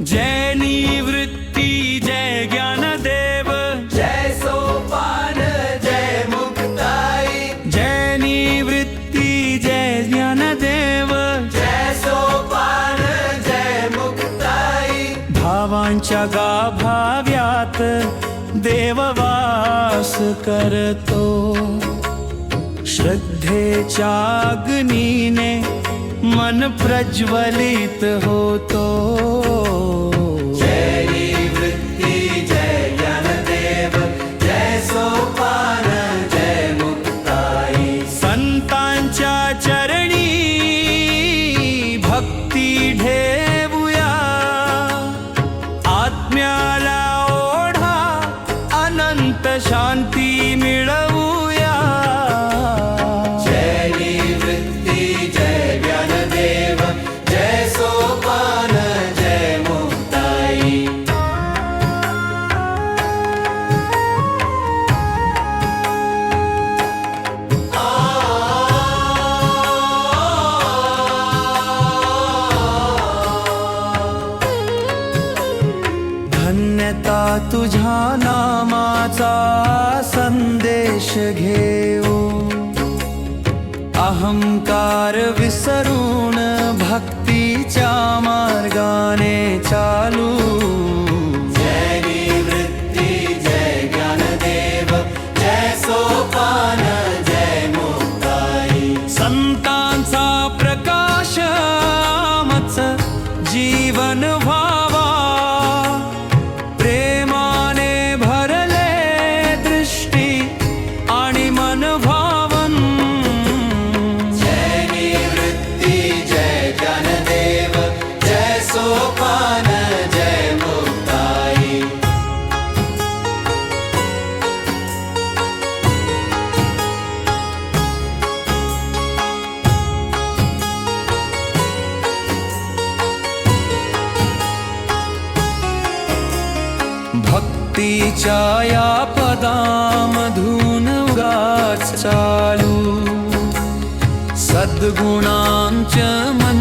जय निवृत्ती जय ज्ञानदेव जय सोपान जय मुक्ताई। जय निवृत्ती जय ज्ञानदेव जय सोपान जय मुक्ताई। भावांच्या गाभाव्यात देववास करतो। श्रद्धेच्या अग्नीने मन प्रज्वलित होतो. संतांच्या चरणी भक्ती ढेवूया आत्म्याला ओढा अनंत शांती मिळव. धन्यता तुझ्या नामाचा संदेश घेऊ। अहंकार विसरून भक्तीच्या मार्गाने चालू। जय निवृत्ती जय ज्ञानदेव जय सोपान जय मुक्ताई। संतांचा भक्तीच्या या पदामधून उगाच चालू। सद्गुणांच मन